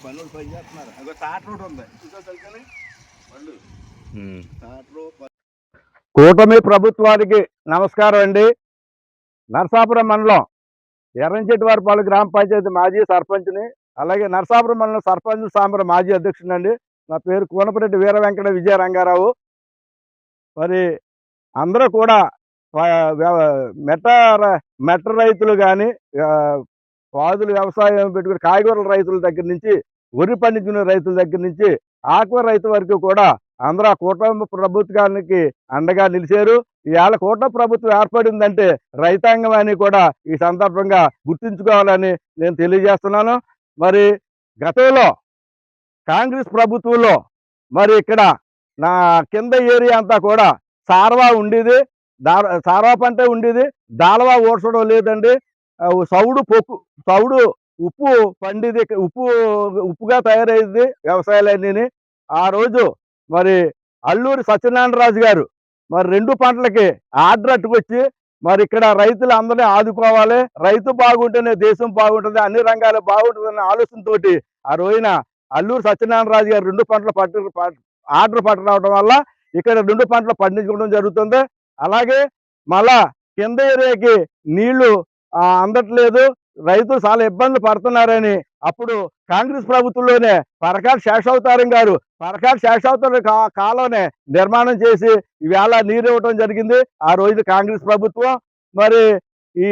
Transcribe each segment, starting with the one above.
పనులు పని చేస్తున్నారు. అదో తాట రోడ్ ఉంది. వాళ్ళు. తాట రోడ్ కూటమి ప్రభుత్వానికి నమస్కారం అండి. నరసాపురం మండలం ఎర్రంచెట్టివారిపాలెం గ్రామ పంచాయతీ మాజీ సర్పంచ్ని అలాగే నరసాపురం మండలం సర్పంచ్ సాంబర మాజీ అధ్యక్షుడు అండి నా పేరు కూనపరెడ్డి వీర వెంకట విజయ రంగారావు మరి అందరూ కూడా మెట్ట ర- మెట్ట రైతులు కానీ పాదులు వ్యవసాయం పెట్టుకుని కాయగూరల రైతుల దగ్గర నుంచి వరి పండించుకునే రైతుల దగ్గర నుంచి ఆక్వా రైతు వరకు కూడా అందరూ ఆ కూటమి ప్రభుత్వానికి అండగా నిలిచారు. ఇవాళ కూటమి ప్రభుత్వం ఏర్పడిందంటే రైతాంగం అని కూడా ఈ సందర్భంగా గుర్తుంచుకోవాలని నేను తెలియజేస్తున్నాను. మరి గతంలో కాంగ్రెస్ ప్రభుత్వంలో మరి ఇక్కడ నా కింద ఏరియా అంతా కూడా సారవా ఉండేది. సారవా పంట ఉండేది. దాలవా ఓడ్చడం లేదండి. ఆ, సౌడు పొక్కు సౌడు ఉప్పు పండిది ఉప్పు ఉప్పుగా తయారయ్యేది వ్యవసాయాలన్నీ ఆ రోజు మరి అల్లూరి సత్యనారాయణరాజు గారు మరి రెండు పంటలకి ఆర్డర్ అట్టుకొచ్చి మరి ఇక్కడ రైతులు అందరినీ ఆదుకోవాలి. రైతు బాగుంటేనే దేశం బాగుంటుంది అన్ని రంగాలు బాగుంటుందనే ఆలోచనతోటి ఆ రోజున అల్లూరు సత్యనారాయణరాజు గారు రెండు పంటలు పట్టు ఆర్డర్ పట్టడం వల్ల ఇక్కడ రెండు పంటలు పండించుకోవడం జరుగుతుంది. అలాగే మళ్ళా కింద ఏరియాకి నీళ్ళు అందట్లేదు. రైతులు చాలా ఇబ్బందులు పడుతున్నారని అప్పుడు కాంగ్రెస్ ప్రభుత్వంలోనే పరకాటి శేషావతారం గారు పరకాటి శేషావతారం కా కాలంలోనే నిర్మాణం చేసి ఈవేళ నీరు ఇవ్వడం జరిగింది. ఆ రోజు కాంగ్రెస్ ప్రభుత్వం మరి ఈ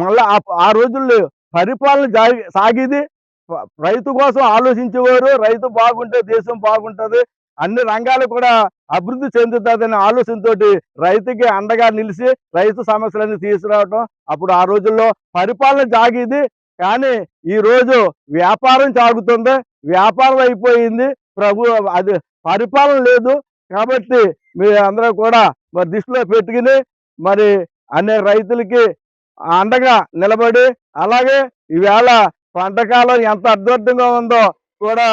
మళ్ళా ఆ- రోజుల్లో పరిపాలన జాగి సాగిది. రైతు కోసం ఆలోచించేవారు రైతు బాగుంటే దేశం బాగుంటుంది అన్ని రంగాలు కూడా అభివృద్ధి చెందుతుందనే ఆలోచనతోటి రైతుకి అండగా నిలిచి రైతు సమస్యలన్నీ తీసుకురావటం అప్పుడు ఆ రోజుల్లో పరిపాలన జాగిది. కానీ ఈ రోజు వ్యాపారం సాగుతుంది వ్యాపారం అయిపోయింది. ప్రభు అది పరిపాలన లేదు. కాబట్టి మీరు అందరూ కూడా మరి దృష్టిలో పెట్టుకుని మరి అనే రైతులకి అండగా నిలబడి అలాగే ఈవేళ పంటకాలం ఎంత అద్భుతంగా ఉందో కూడా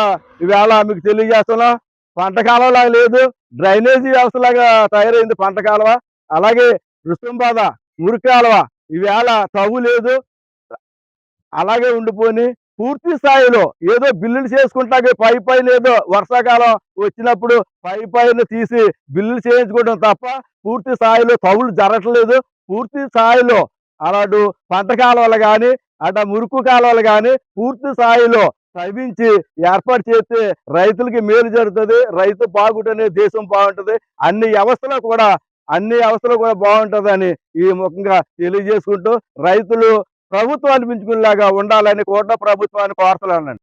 ఈవేళ మీకు తెలియజేస్తున్నాం. పంట కాలంలాగా లేదు. డ్రైనేజీ వ్యవస్థలాగా తయారైంది పంట కాలువ. అలాగే రుస్తుంబాద మురికి కాలువ ఈవేళ తవ్వు లేదు. అలాగే ఉండిపోని పూర్తి స్థాయిలో ఏదో బిల్లులు చేసుకుంటాకి పై పైన ఏదో వర్షాకాలం వచ్చినప్పుడు పై పైన తీసి బిల్లులు చేయించుకోవడం తప్ప పూర్తి స్థాయిలో తగులు జరగట్లేదు. పూర్తి స్థాయిలో అలాంటి పంట కాలువలు కానీ అట మురుకు కాలువలు కానీ పూర్తి స్థాయిలో తవ్వించి ఏర్పాటు చేస్తే రైతులకి మేలు జరుగుతుంది. రైతు బాగుంటేనే దేశం బాగుంటుంది. అన్ని వ్యవస్థలు కూడా అన్ని వ్యవస్థలు కూడా బాగుంటుందని ఈ ముఖంగా తెలియజేసుకుంటూ రైతులు ప్రభుత్వాన్ని పెంచుకునేలాగా ఉండాలని కోట ప్రభుత్వాన్ని కోరుతున్నానండి